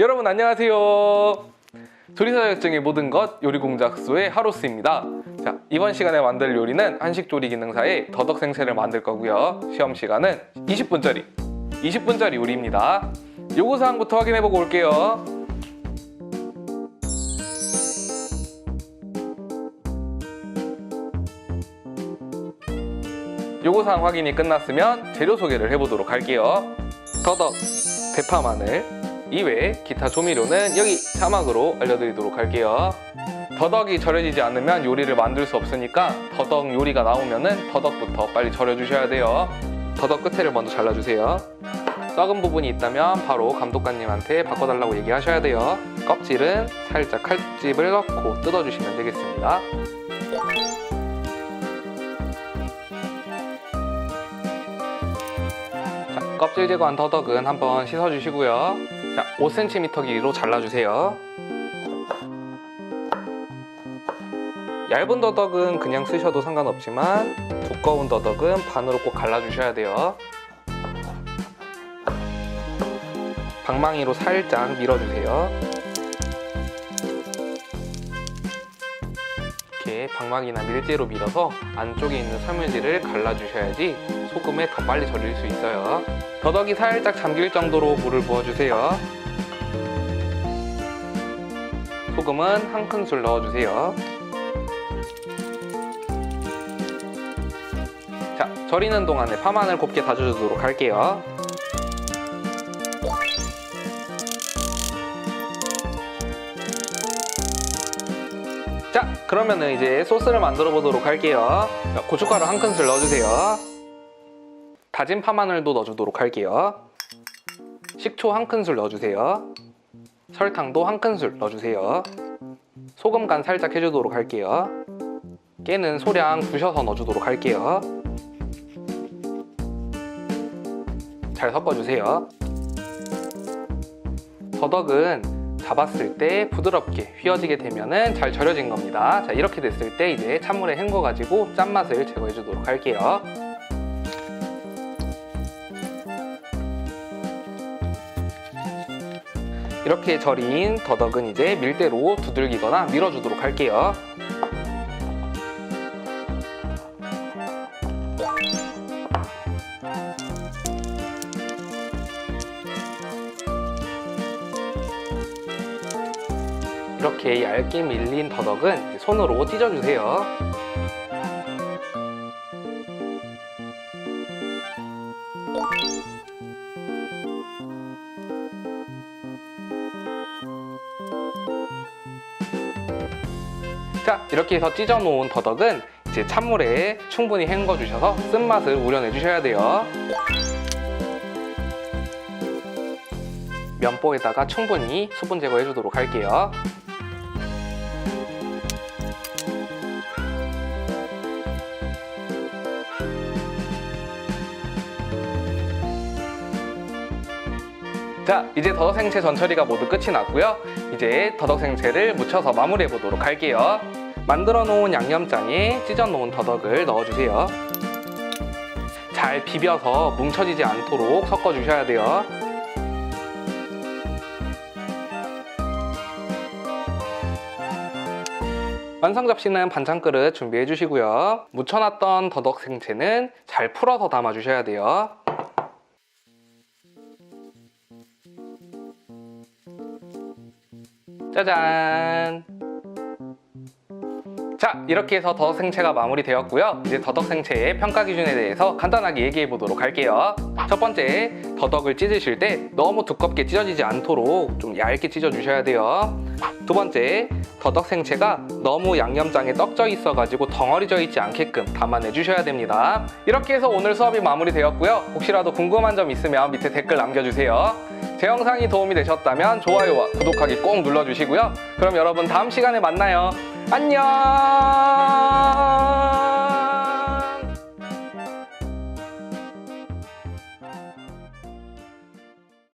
여러분 안녕하세요. 조리사 자격증의 모든 것 요리 공작소의 하로스입니다. 자 이번 시간에 만들 요리는 한식 조리 기능사의 더덕 생채를 만들 거고요. 시험 시간은 20분짜리 20분짜리 요리입니다. 요구 사항부터 확인해 보고 올게요. 요구사항 확인이 끝났으면 재료 소개를 해보도록 할게요. 더덕, 대파 마늘, 이외 기타 조미료는 여기 자막으로 알려드리도록 할게요. 더덕이 절여지지 않으면 요리를 만들 수 없으니까 더덕 요리가 나오면 은 더덕부터 빨리 절여주셔야 돼요. 더덕 끝에를 먼저 잘라주세요. 썩은 부분이 있다면 바로 감독관님한테 바꿔달라고 얘기하셔야 돼요. 껍질은 살짝 칼집을 넣고 뜯어주시면 되겠습니다. 껍질 제거한 더덕은 한번 씻어주시고요. 자, 5cm 길이로 잘라주세요. 얇은 더덕은 그냥 쓰셔도 상관없지만 두꺼운 더덕은 반으로 꼭 갈라주셔야 돼요. 방망이로 살짝 밀어주세요. 이렇게 방망이나 밀재로 밀어서 안쪽에 있는 섬유질을 갈라주셔야지 소금에 더 빨리 절일 수 있어요. 더덕이 살짝 잠길 정도로 물을 부어주세요. 소금은 한 큰술 넣어주세요. 자, 절이는 동안에 파마늘 곱게 다져주도록 할게요. 자, 그러면은 이제 소스를 만들어 보도록 할게요. 자, 고춧가루 한 큰술 넣어주세요. 다진 파마늘도 넣어주도록 할게요. 식초 한 큰술 넣어주세요. 설탕도 한 큰술 넣어주세요. 소금 간 살짝 해주도록 할게요. 깨는 소량 부셔서 넣어주도록 할게요. 잘 섞어주세요. 더덕은 잡았을 때 부드럽게 휘어지게 되면은 잘 절여진 겁니다. 자, 이렇게 됐을 때 이제 찬물에 헹궈 가지고 짠맛을 제거해 주도록 할게요. 이렇게 절인 더덕은 이제 밀대로 두들기거나 밀어주도록 할게요. 이렇게 얇게 밀린 더덕은 손으로 찢어주세요. 자, 이렇게 해서 찢어 놓은 더덕은 이제 찬물에 충분히 헹궈 주셔서 쓴맛을 우려내 주셔야 돼요. 면보에다가 충분히 수분 제거해 주도록 할게요. 자, 이제 더덕 생채 전처리가 모두 끝이 났고요. 이제 더덕 생채를 무쳐서 마무리해 보도록 할게요. 만들어 놓은 양념장에 찢어 놓은 더덕을 넣어 주세요. 잘 비벼서 뭉쳐지지 않도록 섞어 주셔야 돼요. 완성 접시는 반찬 그릇 준비해 주시고요. 묻혀놨던 더덕 생채는 잘 풀어서 담아 주셔야 돼요. 짜잔! 자, 이렇게 해서 더덕 생채가 마무리되었고요. 이제 더덕 생채의 평가 기준에 대해서 간단하게 얘기해 보도록 할게요. 첫 번째, 더덕을 찢으실 때 너무 두껍게 찢어지지 않도록 좀 얇게 찢어 주셔야 돼요. 두 번째, 더덕 생채가 너무 양념장에 떡져 있어 가지고 덩어리져 있지 않게끔 담아내 주셔야 됩니다. 이렇게 해서 오늘 수업이 마무리되었고요. 혹시라도 궁금한 점 있으면 밑에 댓글 남겨주세요. 제 영상이 도움이 되셨다면 좋아요와 구독하기 꼭 눌러주시고요. 그럼 여러분 다음 시간에 만나요. 안녕!